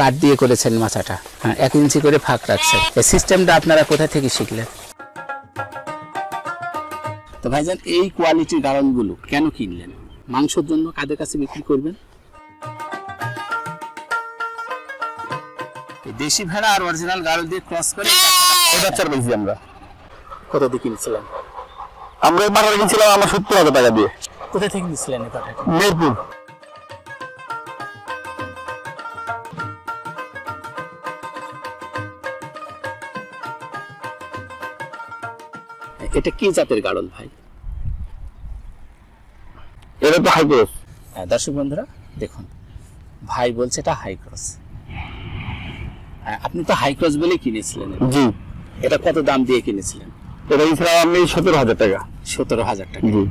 কাঠ দিয়ে করেছেন মাচাটা হ্যাঁ এক ইঞ্চি করে ফাঁক রাখছেন। এই সিস্টেমটা আপনারা কোথা থেকে শিখলেন? তো ভাইজান এই কোয়ালিটির গাড়লগুলো কেন কিনলেন? মাংসের জন্য কাদের কাছে বিক্রি করবেন? দেশি ভেড়া আর অরিজিনাল গাড়ল দিয়ে ক্রস করে এই বাচ্চার পেয়েছি আমরা। কত দিয়ে কিনেছিলেন? আমরা এই বাটার কিনছিলাম আমার সত্তর হাজার টাকা দিয়ে। কোথা থেকে নিয়েছিলেন এই মেরপুর। এটা কি জাতের গাড়ল ভাই? এটা তো হাই ক্রস হ্যাঁ, দর্শক বন্ধুরা দেখুন ভাই বলছে এটা হাই ক্রস হ্যাঁ, আপনি তো হাই ক্রস বলেই কিনেছিলেন জি। এটা কত দাম দিয়ে কিনেছিলেন? এটা কিনছিলাম আমি সতেরো হাজার টাকা। সতেরো হাজার টাকা। জি।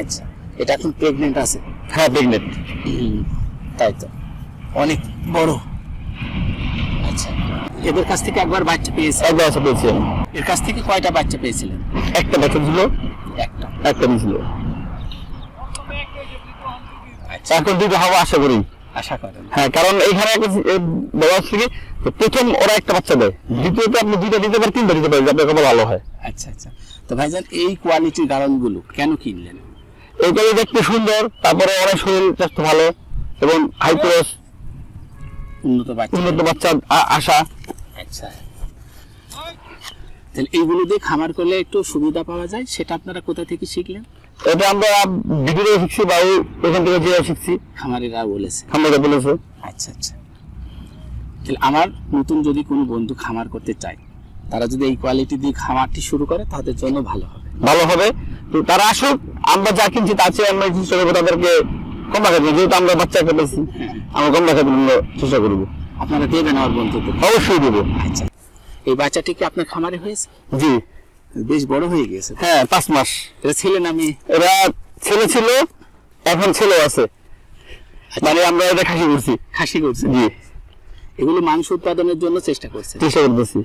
আচ্ছা এটা এখন প্রেগনেন্ট আছে? হ্যাঁ প্রেগনেন্ট তাই তো। অনেক বড়। আচ্ছা এদের কাছ থেকে একবার বাচ্চা পেয়েছে। একবার আছে পেয়েছি। আমি। এর কাছ থেকে কয়টা বাচ্চা পেয়েছিলেন? একটা বাচ্চা ছিল। একটা। একটা দিয়েছিল আচ্ছা। এখন দুটো হওয়া আশা করি। আশা করেন। হ্যাঁ কারণ এইখানে বলা হচ্ছে কি প্রথম ওরা একটা বাচ্চা দেয়। দ্বিতীয়ত আপনি দুইটা দিতে পারেন তিনটা দিতে পারেন আপনার কত ভালো হয়। আচ্ছা আচ্ছা। তো ভাইজান এই কোয়ালিটির কেন কিনলেন? এইগুলো দেখতে সুন্দর তারপরে অনেক শরীর স্বাস্থ্য ভালো এবং হাই ক্রস উন্নত বাচ্চা। উন্নত বাচ্চা আশা। আচ্ছা। তাহলে এইগুলো দিয়ে খামার করলে একটু সুবিধা পাওয়া যায় সেটা আপনারা কোথা থেকে শিখলেন? এটা আমরা ভিডিও শিখছি বা ওখান থেকে যে শিখছি। খামারিরা বলেছে। আমাকে বলেছে। আচ্ছা আচ্ছা। তাহলে আমার নতুন যদি কোনো বন্ধু খামার করতে চায় তারা যদি এই কোয়ালিটি দিয়ে খামারটি শুরু করে তাদের জন্য ভালো হবে। ভালো হবে। তো তারা আসুক আমরা যা কিনছি তার চেয়ে আমরা করব তাদেরকে কম রাখার জন্য যেহেতু আমরা বাচ্চা একটা পেয়েছি আমরা কম রাখার জন্য চেষ্টা করব। আপনারা দেবেন আমার বন্ধুদের। অবশ্যই দেবো। আচ্ছা। এই বাচ্চাটি কি আপনার খামারে হয়েছে? জি। বেশ বড় হয়ে গেছে হ্যাঁ পাঁচ মাস। এটা ছিলেন আমি এরা ছেলে ছিল এখন ছেলেও আছে। মানে আমরা এটা খাসি করছি। খাসি করছে। জি। এগুলো মাংস উৎপাদনের জন্য চেষ্টা করছে। চেষ্টা করতেছি।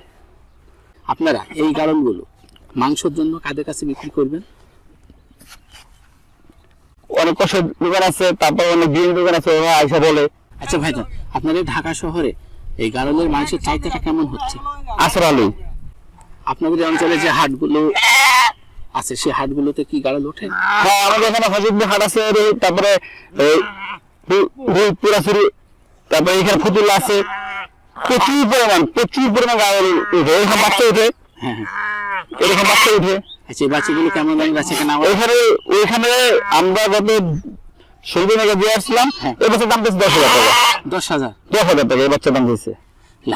আপনারা এই কারণগুলো মাংসের জন্য কাদের কাছে বিক্রি করবেন? অনেক কষের দোকান আছে তারপর অনেক বিরিয়ানি দোকান আছে ওরা আইসা বলে। আচ্ছা ভাইজান আপনাদের ঢাকা শহরে এই গারলের মাংসের চাহিদাটা কেমন হচ্ছে? আসর আলু। আপনাদের অঞ্চলে যে হাটগুলো আছে সেই হাটগুলোতে কি গাড়ল ওঠে? হ্যাঁ আমাদের এখানে হজরতপুর হাট আছে তারপরে পুরাসুরি তারপরে এখানে ফুতুল্লা আছে। প্রচুর পরিমাণ প্রচুর পরিমাণ গাড়ি উঠে এরকম বাচ্চা উঠে। হ্যাঁ হ্যাঁ। এরকম বাচ্চা উঠে। আচ্ছা এই বাচ্চাগুলো কেমন দামে বেচে কেনা ওইখানে ওইখানে আমরা গত ষোলো দিন আগে দিয়ে আসছিলাম হ্যাঁ। এই বছর দাম পেয়েছে দশ হাজার টাকা। দশ হাজার? দশ হাজার টাকা এই বাচ্চার দাম দিয়েছে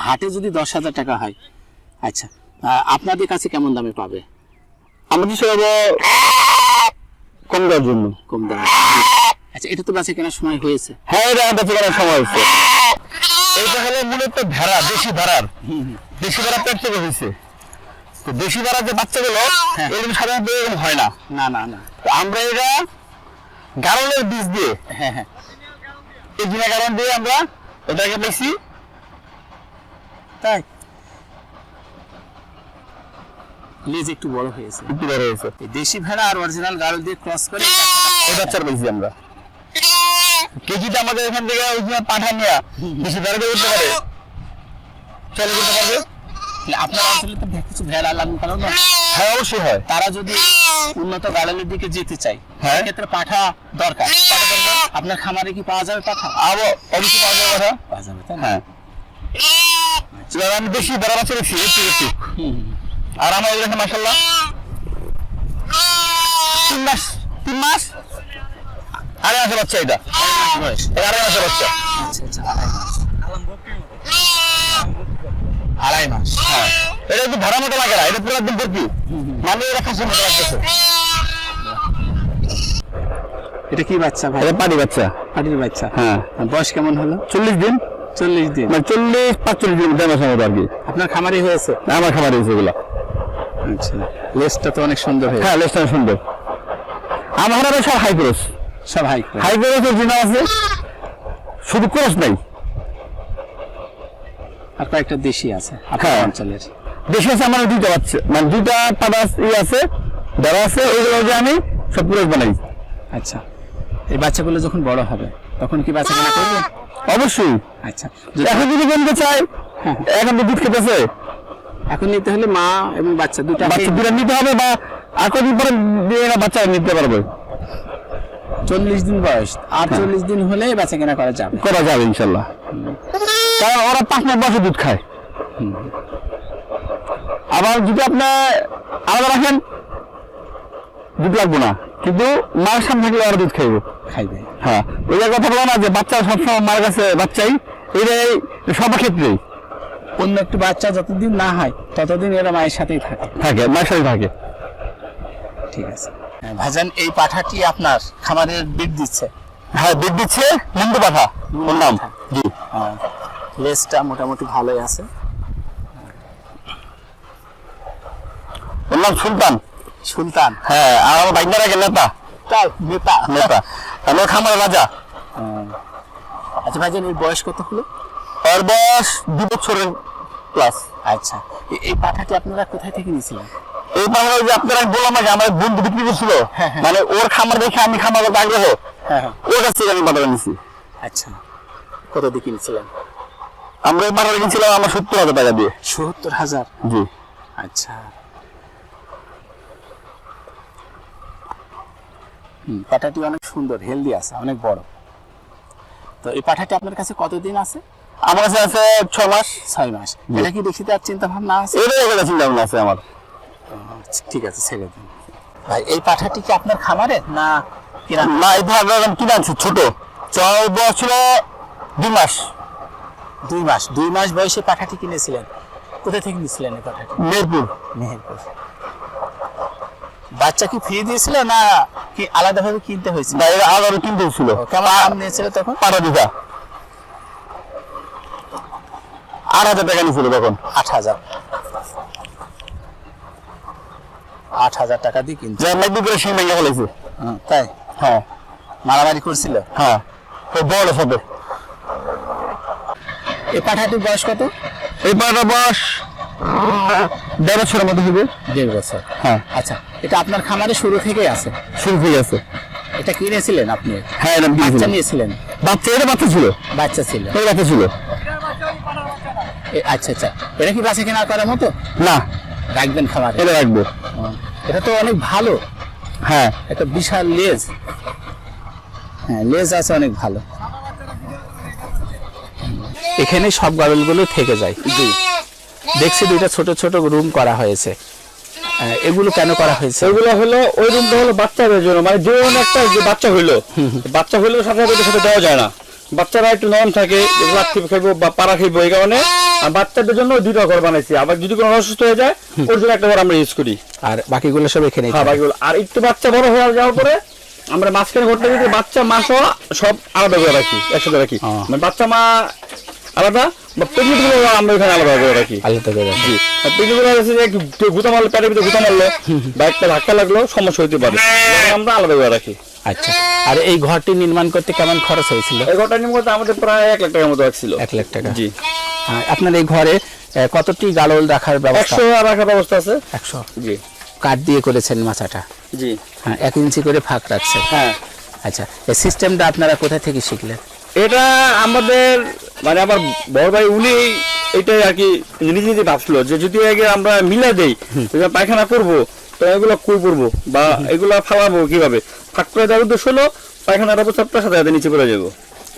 হাটে যদি দশ হাজার টাকা হয় আচ্ছা আপনাদের কাছে কেমন দামে পাবে? করব কম দেওয়ার জন্য। কম আচ্ছা এটা তো বেচে কেনার সময় হয়েছে। হ্যাঁ এটা আমাদের চেকানোর সময় হলো মূলত ভেড়া দেশি ভেড়ার। দেশি ভেড়া পেট থেকে হয়েছে। তো দেশি ভেড়ার যে বাচ্চাগুলো হ্যাঁ। এরকম সাধারণত এরকম হয় না। না না না। তো আমরা এটা গারলের বীজ দিয়ে হ্যাঁ হ্যাঁ। এই গারল দিয়ে আমরা এটাকে পেয়েছি। তাই? লেজ একটু বড় হয়েছে। একটু বড় হয়েছে। দেশি ভেড়া আর অরিজিনাল গাড়ল দিয়ে ক্রস করে এই বাচ্চার পেয়েছি আমরা। কেজিটা আমাদের এখান থেকে পাঠা নেওয়া বেশি দিয়ে উঠতে পারে। চলে করতে পারবে। আপনার অঞ্চলে তো কিছু ভেড়া লালন পালন হয়। হ্যাঁ অবশ্যই হয়। তারা যদি উন্নত গাড়লের দিকে যেতে চায় হ্যাঁ। সেক্ষেত্রে পাঠা দরকার। আপনার খামারে কি পাওয়া যাবে পাঠা? আবো অবশ্যই পাওয়া যাবে কথা পাওয়া যাবে তাই হ্যাঁ। আমি বেশি বেড়া বাচ্চা রেখেছি একটু একটু। আর আমার এখানে মাসাল্লাহ তিন মাস তিন মাস? আড়াই মাসের বাচ্চা এটা। আড়াই মাসের বাচ্চা। আচ্ছা আচ্ছা। আড়াই মাস হ্যাঁ। এটা একটু ভেড়া মতো লাগে না এটা পুরো একদম ভর্তি মানে এটা খাসির মতো লাগতেছে। এটা কি বাচ্চা ভাই? এটা পাটি বাচ্চা। পাটির বাচ্চা। হ্যাঁ। বয়স কেমন হলো? চল্লিশ দিন। চল্লিশ দিন। মানে চল্লিশ পাঁচচল্লিশ দিন দেড় মাসের মতো আর কি। আপনার খামারে হয়েছে? আমার খাবার হয়েছে এগুলো। আচ্ছা। লেজটা তো অনেক সুন্দর হয়েছে। হ্যাঁ লেসটা সুন্দর। আমার আবার সব হাই ক্রস সব হাই হাই ক্রসের জিনা আছে। শুধু ক্রস নাই। আর কয়েকটা দেশি আছে আপনার হ্যাঁ। অঞ্চলের। দেশি আছে আমার দুইটা বাচ্চা মানে দুইটা পাতা ই আছে যারা আছে ওইগুলো যে আমি সব ক্রস বানাই। আচ্ছা এই বাচ্চাগুলো যখন বড় হবে তখন কি বাচ্চা কেনা করবে? অবশ্যই। আচ্ছা যদি- এখন যদি কিনতে চাই হ্যাঁ। এখন তো দুধ খেতেছে। এখন নিতে হলে মা এবং বাচ্চা দুটা বাচ্চা দুটা নিতে হবে বা আর কদিন পরে বাচ্চা নিতে পারবে। চল্লিশ দিন বয়স আর চল্লিশ দিন হলে বেচা কেনা করা যাবে। করা যাবে ইনশাল্লাহ। কারণ ওরা পাঁচ মাস বয়সে দুধ খায়। আবার যদি আপনি আলাদা রাখেন দুধ লাগবে না। কিন্তু মার সামনে থাকলে ওরা দুধ খাইবে। খাইবে। হ্যাঁ ওই কথা বলো না যে বাচ্চা সবসময় মার কাছে বাচ্চাই এটাই সব ক্ষেত্রেই অন্য একটু বাচ্চা যতদিন না হয় ততদিন এরা মায়ের সাথেই থাকে। থাকে মায়ের সাথে থাকে। ঠিক আছে। হ্যাঁ, ভাইজান এই পাঠাটি আপনার খামারের বিট দিচ্ছে। হ্যাঁ বিট দিচ্ছে মুন্ডু পাঠা ওর নাম জি। হ্যাঁ, লেজটা মোটামুটি ভালোই আছে। নাম সুলতান। সুলতান। হ্যাঁ আর আমার বাইকনার আগে নেতা? তাই নেতা। নেতা। আমার খামারের রাজা। আচ্ছা ভাইজান এর বয়স কত হলো? ওর বয়স দু বছরের প্লাস আচ্ছা। এই পাঠাটি আপনারা কোথায় থেকে নিয়েছিলেন? এই বাংলা যে আপনারা বললাম আগে আমার বন্ধু বিক্রি করছিল হ্যাঁ, হ্যাঁ। মানে ওর খামার দেখে আমি খামার করতে আগ্রহ। হ্যাঁ ওর কাছ থেকে আমি বাটার নিছি আচ্ছা। কত দিয়ে কিনেছিলেন? আমরা বাটার কিনছিলাম আমার সত্তর হাজার টাকা দিয়ে। সত্তর হাজার? জি। আচ্ছা। পাঠাটি অনেক সুন্দর হেলদি আছে অনেক বড়। তো এই পাঠাটি আপনার কাছে কতদিন আছে? আমার কাছে আছে ছ মাস। ছয় মাস। এটা কি দেখি তার চিন্তা ভাবনা আছে এটাই একটা চিন্তা ভাবনা আছে আমার। আচ্ছা, ঠিক আছে ছেড়ে দিন। ভাই এই পাঠাটি কি আপনার খামারে না কিনা? না এই ধর কিনে ছোট। বয়স ছিল দুই মাস। দুই মাস দুই মাস বয়সে পাঠাটি কিনেছিলেন। কোথা থেকে নিয়েছিলেন এই পাঠাটি? মেহেরপুর। মেহেরপুর। বাচ্চা কি ফ্রি দিয়েছিল না কি আলাদাভাবে কিনতে হয়েছিল? না আগারো কিনতে ছিল ও, কেমন দাম নিয়েছিল তখন? দিঘা আট হাজার টাকা নিয়েছিল তখন। আট হাজার। আট হাজার টাকা দিয়ে কিনছে। যে মেঘদুর করে ভেঙে ফেলেছে তাই? হ্যাঁ। মারামারি করছিল? হ্যাঁ। বড় সাথে এই পাঠাটির বয়স কত? এই পাটা বয়স দেড় বছরের মতো হবে। দেড় বছর। হ্যাঁ। আচ্ছা এটা আপনার খামারে শুরু থেকেই আছে? শুরু হয়ে গেছে এটা কিনেছিলেন আপনি? হ্যাঁ এরকম বাচ্চা নিয়েছিলেন? বাচ্চা এটা বাচ্চা ছিল। বাচ্চা ছিল। এই বাচ্চা ছিল। আচ্ছা আচ্ছা। এটা কি বাচ্চা কেনা করার মতো? না। রাখবেন খামারে? এটা রাখব। এটা তো অনেক ভালো। হ্যাঁ। একটা বিশাল লেজ। হ্যাঁ লেজ আছে অনেক ভালো। এখানে সব গাড়লগুলো থেকে যায়। দেখছি দুইটা ছোট ছোট রুম করা হয়েছে। এগুলো কেন করা হয়েছে? সেগুলো হলো ওই রুমটা হলো বাচ্চাদের জন্য। মানে যে একটা যে বাচ্চা হইল বাচ্চা হইল সাথে সাথে দেওয়া যায় না। বাচ্চারা একটু নরম থাকে লাত্তি খাইবো বা পাড়া খাইবো এই কারণে আর বাচ্চাদের জন্য দুইটা ঘর বানাইছি। আবার যদি কোনো অসুস্থ হয়ে যায় ওর জন্য একটা ঘর আমরা ইউজ করি। আর বাকিগুলো সব এখানে হ্যাঁ বাকিগুলো। আর একটু বাচ্চা বড় হয়ে যাওয়ার পরে আমরা মাঝখানে ঘরটা যদি বাচ্চা মা সহ সব আলাদা করে রাখি একসাথে রাখি। মানে বাচ্চা মা আলাদা? বা প্রেগনেন্টগুলো আমরা ওখানে আলাদা করে রাখি। আলাদা করে রাখি। আর আছে যে কেউ গুতা মারলো পেটের ভিতরে গুতা মারলো বা একটা ধাক্কা লাগল সমস্যা হতে পারে। আমরা আলাদা করে রাখি। আচ্ছা। আর এই ঘরটি নির্মাণ করতে কেমন খরচ হয়েছিল? এই ঘরটা নিয়ে মতো আমাদের প্রায় এক লাখ টাকার মতো এক লাখ টাকা। জি। আপনার এই ঘরে কতটি গালল রাখার ব্যবস্থা? রাখার ব্যবস্থা আছে। একশো। জি। কাঠ দিয়ে করেছেন মাচাটা? জি। হ্যাঁ এক ইঞ্চি করে ফাঁক রাখছেন। হ্যাঁ। আচ্ছা এই সিস্টেমটা আপনারা কোথা থেকে শিখলেন? এটা আমাদের মানে আমার বড় ভাই উনি এটাই আর কি নিজে নিজে ভাবছিল যে যদি আগে আমরা মিলা দেই পায়খানা করব তো এগুলো কই করব? বা এগুলো ফালাবো কীভাবে? ফাঁক করে দেওয়ার উদ্দেশ্য হলো পায়খানার অবস্থাটা সাথে সাথে নিচে করে যাব।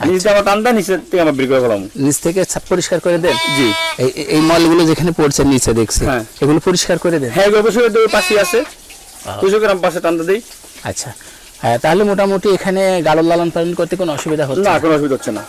নিচে আমার নিচে থেকে আমার বের করে ফেলাম নিচ থেকে ছাপ পরিষ্কার করে দেন? জি। এই- মলগুলো যেখানে পড়ছে নিচে দেখছি হ্যাঁ। এগুলো পরিষ্কার করে দেন? হ্যাঁ অবশ্যই ওই পাশে আছে। দুশো গ্রাম পাশে টানটা দিই। আচ্ছা। হ্যাঁ, তাহলে মোটামুটি এখানে গালল লালন পালন করতে কোনো অসুবিধা হচ্ছে না? কোনো অসুবিধা হচ্ছে না।